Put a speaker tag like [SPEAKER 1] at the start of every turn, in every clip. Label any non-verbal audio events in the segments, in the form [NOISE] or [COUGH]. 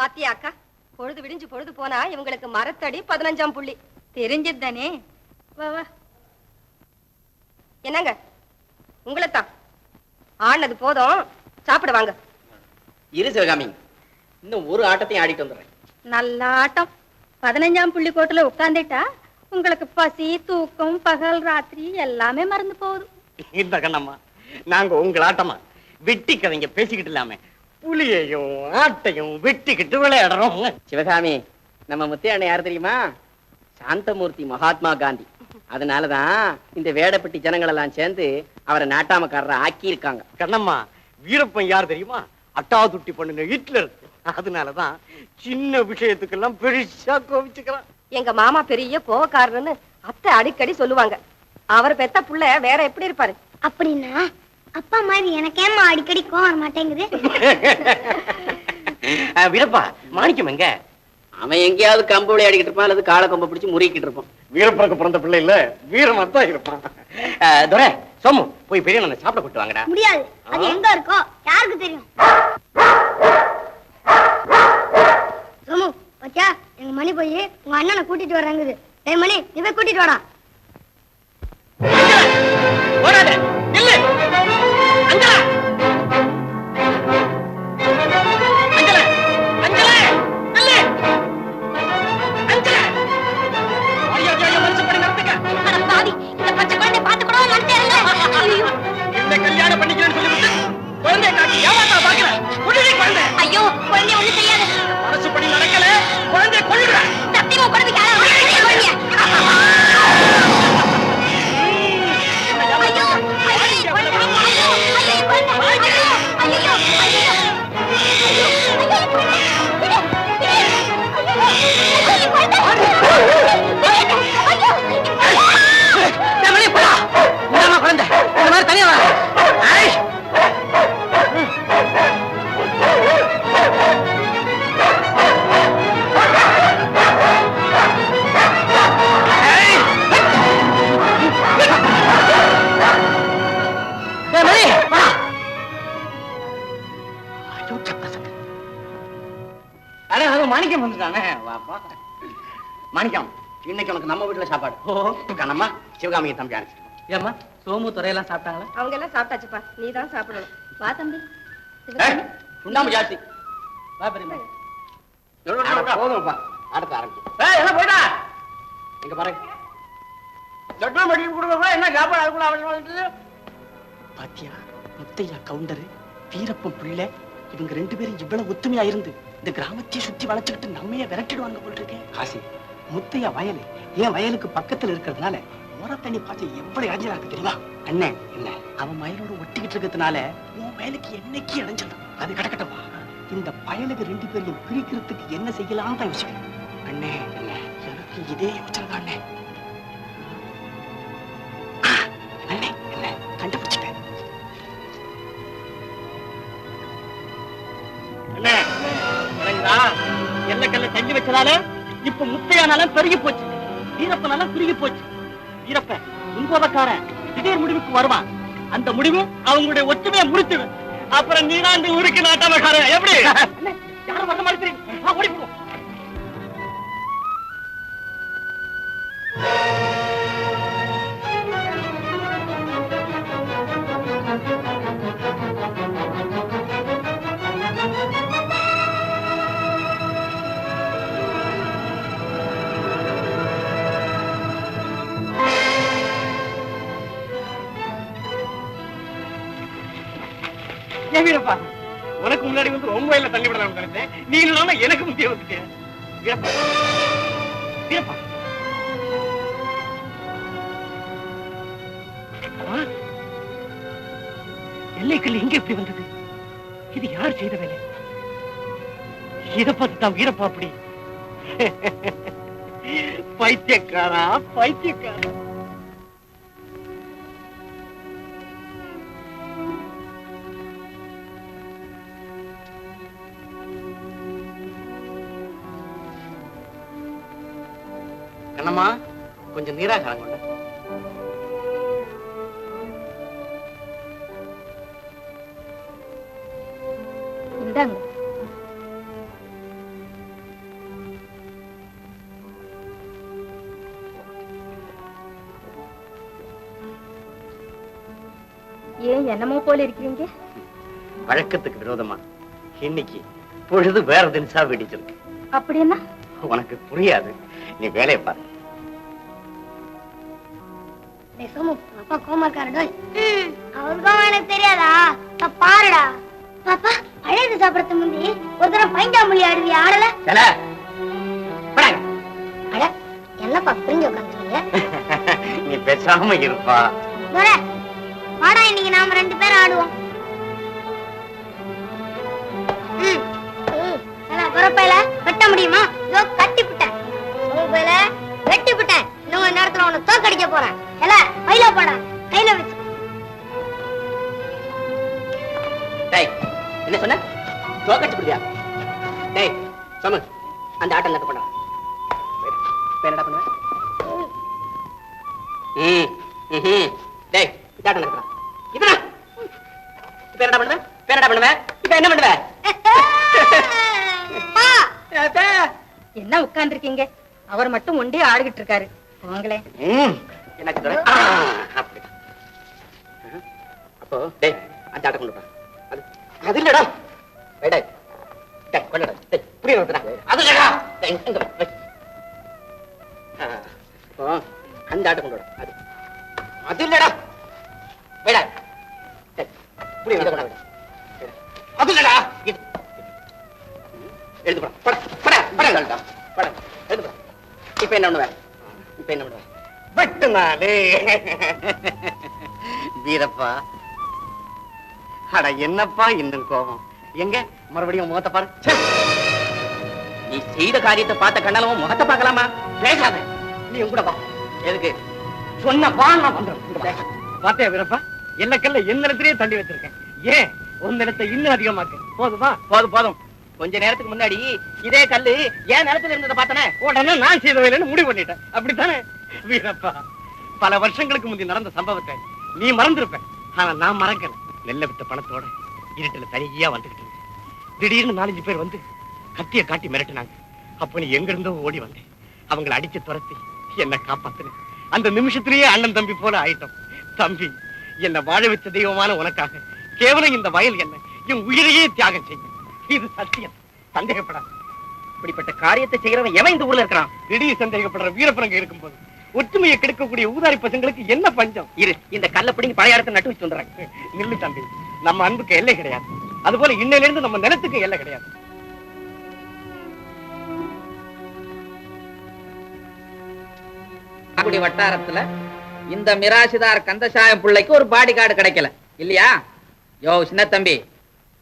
[SPEAKER 1] பாத்தியா அக்கா? பொழுது விடிஞ்சு பொழுது போனா இவங்களுக்கு மரத்தடி பதினஞ்சாம் புள்ளி. தெரிஞ்சது தானே வா வா. என்னங்க? உங்களைத்தான். ஆனது போதும். சாப்பிட வாங்க.
[SPEAKER 2] இரு சிவகாமி. இன்னும் ஒரு ஆட்டத்தையும் ஆடிட்டு வந்துடுறேன்.
[SPEAKER 1] நல்ல ஆட்டம். பதினஞ்சாம் புள்ளி கோட்டுல உட்கார்ந்துட்டா உங்களுக்கு பசி தூக்கம் பகல் ராத்திரி எல்லாமே மறந்து போகுது.
[SPEAKER 3] இந்த கண்ணம்மா நாங்க உங்கள் ஆட்டமா? வெட்டி கதைங்க பேசிக்கிட்டு இல்லாம. புலியையும் ஆட்டையும் வெட்டிக்கிட்டு விளையாடுறோம்.
[SPEAKER 2] சிவகாமி நம்ம முத்தையான யார் தெரியுமா? சாந்தமூர்த்தி மகாத்மா காந்தி. அதனாலதான் இந்த வேடப்பட்டி ஜனங்கள் எல்லாம் சேர்ந்து அவரை நாட்டாமக்காரரை ஆக்கி இருக்காங்க
[SPEAKER 3] கண்ணம்மா வீரப்பன் யார் தெரியுமா? அட்டா துட்டி பண்ணுங்க ஹிட்லர். அதனாலதான் சின்ன விஷயத்துக்கெல்லாம் பெருசா கோவிச்சுக்கிறான்
[SPEAKER 1] எங்க மாமா பெரிய கோவக்காரன்னு அத்தை அடிக்கடி சொல்லுவாங்க. அவர் பெத்த புள்ள வேற எப்படி இருப்பாரு?
[SPEAKER 4] அப்படின்னா அப்பா மாதிரி எனக்கேம்மா அடிக்கடி கோவம் வர மாட்டேங்குது.
[SPEAKER 3] வீரப்பா மாணிக்கம் எங்க?
[SPEAKER 2] அவன் எங்கேயாவது கம்பு விளையாடிக்கிட்டு இருப்பான் அல்லது காலை கொம்பை பிடிச்சு முறுக்கிட்டு இருப்பான்.
[SPEAKER 3] வீரப்பனுக்கு பிறந்த பிள்ளை இல்ல வீரமா தான் இருப்பான் துரை சோமு போய் பெரிய நான் சாப்பிட கூட்டு வாங்கடா.
[SPEAKER 4] முடியாது. அது எங்க இருக்கோ யாருக்கு தெரியும்? சோமு பச்சா எங்க மணி போய் உங்க அண்ணனை கூட்டிட்டு வர்றாங்குது டேய் மணி நீ போய் கூட்டிட்டு வாடா.
[SPEAKER 2] மாணிக்கம் வந்துட்டானே? வாப்பா மாணிக்கம் இன்னைக்கு உனக்கு நம்ம வீட்டுல சாப்பாடு. ஓ கண்ணம்மா சிவகாமியை தம்பி அனுப்பிச்சிட்டு
[SPEAKER 5] ஏம்மா சோமு துறையெல்லாம் சாப்பிட்டாங்களா?
[SPEAKER 1] அவங்க எல்லாம் சாப்பிட்டாச்சுப்பா. நீ தான் சாப்பிடணும். வா தம்பி.
[SPEAKER 2] சுண்ணாம்பு ஜாஸ்தி.
[SPEAKER 5] வா பெரியம்மா.
[SPEAKER 2] போதும்ப்பா. அடுத்த ஆரம்பிச்சு ஏய் என்ன போயிடா இங்க பாரு. லட்டு மடி கொடுக்க என்ன சாப்பாடு அதுக்குள்ள வந்துட்டு
[SPEAKER 5] பாத்தியா முத்தையா கவுண்டரு வீரப்பன் பிள்ளை இவங்க ரெண்டு பேரும் இவ்வளவு ஒத்துமையா இருந்து இந்த கிராமத்தையே சுத்தி வளைச்சுக்கிட்டு நம்மைய விரட்டிடுவாங்க போல் இருக்கேன் காசி. முத்தையா வயலு என் வயலுக்கு பக்கத்துல இருக்கிறதுனால முறை தண்ணி பாய்ச்ச எவ்வளவு இளைஞரா இருக்கு தெரியுமா? அண்ணே என்ன? அவன் வயலோட ஒட்டிக்கிட்டு இருக்கிறதுனால உன் வயலுக்கு என்னைக்கு இளைஞ்சிடும் அது கிடக்கட்டமா? இந்த பயலுக்கு ரெண்டு பேரையும் பிரிக்கிறதுக்கு என்ன செய்யலாம் தான் யோசிக்கிறேன். அண்ணே என்ன? எனக்கு இதே யோசனை தான் அண்ணே.
[SPEAKER 3] விளங்குதா? எல்லக்கல்ல தண்ணி வச்சதால இப்ப முத்தையானாலும் பெருகி போச்சு. வீரப்பனாலும் குறுகி போச்சு. வீரப்ப உங்கோதக்காரன் திடீர் முடிவுக்கு வருவான். அந்த முடிவு அவங்களுடைய ஒற்றுமையை முடிச்சிடும் அப்புறம் நீதான் இந்த ஊருக்கு நாட்டாமக்காரன். எப்படி? யாரும் வர மாதிரி ஓடி போ ஏன் வீரப்பா உனக்கு முன்னாடி வந்து ரொம்ப இல்ல தள்ளி விடலாம் நினைச்சேன். நீ இல்லாம எனக்கு முக்கிய வந்துட்டேன் வீரப்பா வீரப்பா. எல்லைக்கல் எங்க எப்படி வந்தது? இது யார் செய்த வேலை? இத பார்த்து தான் வீரப்பா அப்படி. [LAUGHS] பைத்தியக்காரா பைத்தியக்காரா. கொஞ்சம் நீராகாரம் கொண்ட.
[SPEAKER 1] என்னமோ போல இருக்கிறீங்க?
[SPEAKER 3] வழக்கத்துக்கு விரோதமா. இன்னைக்கு பொழுது வேற தினசா வெடிச்சிருக்கு.
[SPEAKER 1] அப்படி என்ன
[SPEAKER 3] உனக்கு புரியாது. நீ வேலையை பாரு.
[SPEAKER 4] டேய் சோமு உங்க அப்பா கோமா இருக்காரு அவருக்கும் எனக்கு தெரியாதா? அப்பா, பாருடா. பாப்பா அழைத்து சாப்பிடறது முந்தி ஒரு தடவை பைஞ்சாமொழி ஆடுவி ஆடல?
[SPEAKER 3] செல படாங்க.
[SPEAKER 4] அட என்னப்பா பிரிஞ்சு உட்காந்துருக்கீங்க? [LAUGHS]
[SPEAKER 3] நீ பேசாம இருப்பா.
[SPEAKER 4] வாடா இன்னைக்கு நாம ரெண்டு பேரும் ஆடுவோம். துரைப்பையில வெட்ட முடியுமா? கட்டி விட்டேன் வெட்டி விட்டேன் இன்னும் கொஞ்ச நேரத்துல உன்னை தோக்கடிக்க போறேன். ஏல பையில போடா. கையில வச்சு.
[SPEAKER 3] டேய் என்ன சொன்ன? தோக்கடிச்சு பிடியா டேய் சமு. அந்த ஆட்டம் நட்டு பண்ண என்னடா பண்ணுவ? ம் ம் டேய் இந்த ஆட்டம் நடக்கலாம் என்ன? இப்ப என்னடா பண்ணுவ? என்னடா பண்ணுவ? இப்ப என்ன பண்ணுவ? [LAUGHS]
[SPEAKER 1] என்ன உட்கார்ந்துருக்கீங்க? அவர் மட்டும் ஒண்டி ஆடிக்கிட்டு இருக்காரு.
[SPEAKER 3] உங்களே எனக்கு அப்போ டேய் அந்த ஆட்டம் கொண்டு அது அது இல்லடா. புரிய அது இல்லடா. இங்க அந்த ஆட்டம் கொண்டு அது அது இல்லடா. நாளே வீரப்பா. அட என்னப்பா இன்னும் கோபம்? எங்க? மறுபடியும் முகத்தை பாரு. நீ செய்த காரியத்தை பார்த்த கண்ணாலும் முகத்தை பார்க்கலாமா? பேசாத. நீ கூட வா. எதுக்கு? சொன்ன வா நான் பண்றேன் பாத்தியா வீரப்பா எல்லக்கல்ல எந்த இடத்துலயே தள்ளி வச்சிருக்கேன்? ஏன்? உன் இடத்தை இன்னும் அதிகமாக்கு. போதுமா? போதும் போதும். கொஞ்ச நேரத்துக்கு முன்னாடி இதே கல்லு ஏன் நிலத்துல இருந்ததை பார்த்தனே? உடனே நான் செய்தவையிலன்னு முடிவு பண்ணிட்டேன். அப்படித்தானே? வீரப்பா. பல வருஷங்களுக்கு முந்தி நடந்த சம்பவத்தை நீ மறந்திருப்ப. ஆனா நான் மறக்கல. நெல்ல விட்ட பணத்தோட இருட்டுல தனியா வந்துகிட்டு இருந்தேன். திடீர்னு நாலஞ்சு பேர் வந்து கத்திய காட்டி மிரட்டினாங்க. அப்ப நீ எங்க இருந்தோ ஓடி வந்தேன். அவங்களை அடிச்சு துரத்தி என்ன காப்பாத்துன. அந்த நிமிஷத்திலேயே அண்ணன் தம்பி போல ஆயிட்டோம். தம்பி என்னை வாழ வச்ச தெய்வமான உனக்காக கேவலம் இந்த வயல் என்ன? என் உயிரையே தியாகம் செய்யும். இது சத்தியம். சந்தேகப்படாது. இப்படிப்பட்ட காரியத்தை செய்யறவன் எவன் இந்த ஊர்ல இருக்கிறான்? திடீர் சந்தேகப்படுற வீரப்பனங்க இருக்கும்போது ஒற்றுமையை கெடுக்கக்கூடிய ஊதாரி பசங்களுக்கு என்ன பஞ்சம்? இரு இந்த கல்ல பிடிங்கி பழைய இடத்தை நட்டு வச்சு வந்துடுறாங்க நில்லு தம்பி நம்ம அன்புக்கு எல்லை கிடையாது. அதுபோல இன்னையில இருந்து நம்ம நிலத்துக்கு எல்லை கிடையாது.
[SPEAKER 6] அப்படி வட்டாரத்துல இந்த மிராசிதார் கந்தசாயம் பிள்ளைக்கு ஒரு பாடி கார்டு கிடைக்கல. இல்லையா? யோ சின்ன தம்பி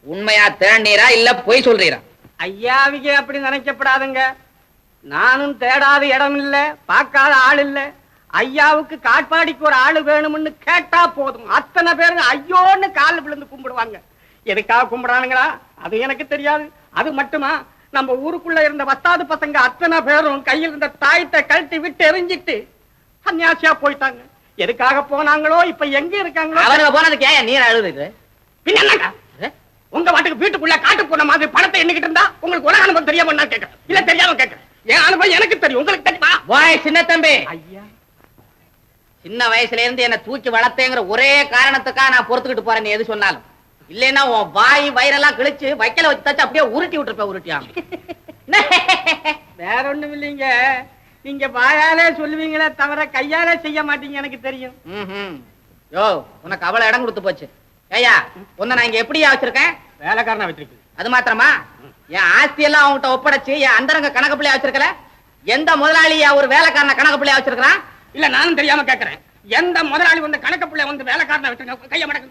[SPEAKER 6] உண்மையா தேநீரா இல்ல பொய் சொல்றீரா?
[SPEAKER 7] ஐயாவிக்கு அப்படி நினைக்கப்படாதுங்க. நானும் தேடாத இடம் இல்ல பார்க்காத ஆள் இல்ல. ஐயாவுக்கு காட்பாடிக்கு ஒரு ஆளு வேணும்னு கேட்டா போதும். அத்தனை பேரும் ஐயோன்னு கால் விழுந்து கும்பிடுவாங்க. எதுக்காக கும்பிடுறானுங்களா? அது எனக்கு தெரியாது. அது மட்டுமா? நம்ம ஊருக்குள்ள இருந்த வத்தாது பசங்க அத்தனை பேரும் கையில் இருந்த தாயத்தை கழட்டி விட்டு எரிஞ்சிட்டு சன்னியாசியா போயிட்டாங்க. எதுக்காக போனாங்களோ இப்ப எங்க இருக்காங்களோ?
[SPEAKER 6] போனதுக்கு ஏன் நீர் அழுதுது
[SPEAKER 7] பின்ன என்னங்க? உங்க வாட்டுக்கு வீட்டுக்குள்ள காட்டு போன மாதிரி பணத்தை எண்ணிக்கிட்டு இருந்தா உங்களுக்கு உலக அனுபவம் தெரியாம நான் கேட்கறேன். இல்ல தெரியாம கேட்கறேன். என் அனுபவம் எனக்கு தெரியும். உங்களுக்கு தெரியுமா?
[SPEAKER 6] வாய் சின்ன தம்பி.
[SPEAKER 7] ஐயா.
[SPEAKER 6] சின்ன வயசுல இருந்து என்ன தூக்கி வளர்த்தேங்கிற ஒரே காரணத்துக்காக நான் பொறுத்துக்கிட்டு போறேன் நீ எது சொன்னாலும். இல்லைன்னா உன் வாய் வயிறெல்லாம் கிழிச்சு வைக்கல வச்சு தச்சு அப்படியே உருட்டி விட்டுருப்ப உருட்டியா? [LAUGHS]
[SPEAKER 7] வேற ஒண்ணும் இல்லைங்க. நீங்க வாயாலே சொல்லுவீங்களே தவிர கையாலே செய்ய மாட்டீங்க எனக்கு தெரியும்.
[SPEAKER 6] யோ உனக்கு அவ்வளவு இடம் கொடுத்து போச்சு. ஏய்யா உன்னை நான் இங்க எப்படியா வச்சிருக்கேன்?
[SPEAKER 7] வேலைக்காரனா வச்சிருக்கு
[SPEAKER 6] அது மாத்திரமா? என் ஆஸ்தி எல்லாம் அவன்கிட்ட ஒப்படைச்சு என் அந்தரங்க கணக்கு பிள்ளையா வச்சிருக்கல? எந்த முதலாளியா ஒரு வேலைக்காரன கணக்கு பிள்ளையா வச்சிருக்கான்
[SPEAKER 7] இல்ல நானும் தெரியாம கேட்கறேன் எந்த முதலாளி வந்து கணக்கு பிள்ளை வந்து வேலைக்காரனா வச்சிருக்க கைய மடக்கு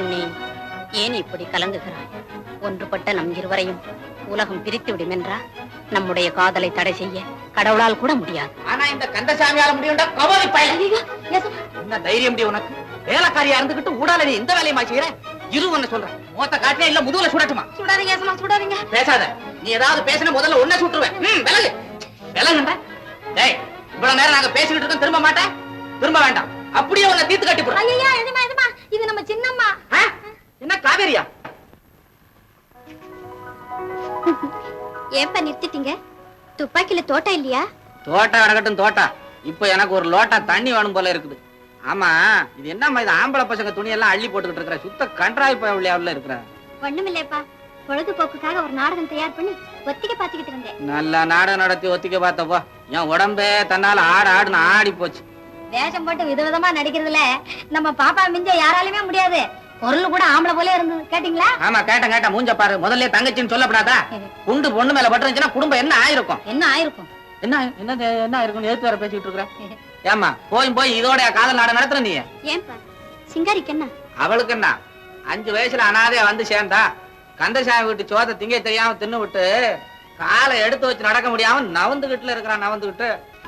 [SPEAKER 8] கண்ணே ஏன் இப்படி கலங்குகிறாய்? ஒன்றுபட்ட நம் இருவரையும் உலகம் பிரித்து விடும் என்றா நம்முடைய காதலை தடை செய்ய கடவுளால் கூட முடியாது.
[SPEAKER 6] ஆனா இந்த கந்தசாமியால முடியும்டா கவலை பையன் என்ன தைரியம் முடியும் உனக்கு? வேலைக்காரியா இருந்துகிட்டு ஊடால நீ இந்த வேலையுமா செய்யற இரு ஒன்னு சொல்றேன். மோத்த காட்டினா இல்ல முதுகுல சுடட்டுமா?
[SPEAKER 8] சுடாதீங்க ஏசமா சுடாதீங்க.
[SPEAKER 6] பேசாத. நீ ஏதாவது பேசின முதல்ல ஒன்ன சுட்டுருவேன். ம், விலகு. விலகுண்டா டேய் இவ்வளவு நேரம் நாங்க பேசிக்கிட்டு இருக்கோம் திரும்ப மாட்டேன்? திரும்ப வேண்டாம். அப்படியே உன்னை தீர்த்து கட்டி போடுறேன்.
[SPEAKER 1] இது நம்ம சின்னம்மா?
[SPEAKER 6] என்ன காவேரியா?
[SPEAKER 4] ஏன்பா நிறுத்திட்டீங்க? துப்பாக்கில தோட்டம் இல்லையா?
[SPEAKER 6] தோட்டா கிடக்கட்டும் தோட்டா. இப்போ எனக்கு ஒரு லோட்டா தண்ணி வேணும் போல இருக்குது. ஆமா இது என்னம்மா இது ஆம்பளை பசங்க துணியெல்லாம் அள்ளி போட்டுக்கிட்டு இருக்கிற? சுத்த கன்றாய் பள்ளியாவில் இருக்கிற?
[SPEAKER 4] ஒண்ணுமில்லைப்பா. பொழுதுபோக்குக்காக ஒரு நாடகம் தயார் பண்ணி ஒத்திகை பாத்துக்கிட்டு வந்தேன்.
[SPEAKER 6] நல்ல நாடகம் நடத்தி ஒத்திக்க பார்த்தப்போ என் உடம்பே தன்னால ஆடு ஆடுன்னு ஆடி போச்சு
[SPEAKER 1] வேஷம் போட்டு விதவிதமா நடிக்கிறதுல நம்ம பாப்பா மிஞ்ச யாராலுமே முடியாது. பொருள் கூட ஆம்பளை போல இருந்தது. கேட்டீங்களா?
[SPEAKER 6] ஆமா கேட்டேன் கேட்டேன். மூஞ்ச பாரு. முதல்ல தங்கச்சின்னு சொல்லப்படாதா? குண்டு பொண்ணு மேல பட்டுருந்துச்சுன்னா குடும்பம் என்ன ஆயிருக்கும்?
[SPEAKER 1] என்ன ஆயிருக்கும்?
[SPEAKER 6] என்ன என்ன என்ன ஆயிருக்கும் எடுத்து வேற பேசிக்கிட்டு இருக்கிற? ஏமா போய் போய் இதோட காதல் நாடகம் நடத்துற நீ?
[SPEAKER 4] ஏன்பா? சிங்காரிக்கு என்ன?
[SPEAKER 6] அவளுக்கு என்ன? அஞ்சு வயசுல அனாதையா வந்து சேர்ந்தா கந்தசாமி வீட்டு சோத்தை திங்க தெரியாம தின்னு விட்டு காலை எடுத்து வச்சு நடக்க முடியாம நவந்துகிட்டுல இருக்கிறான் நவந்துகிட்டு.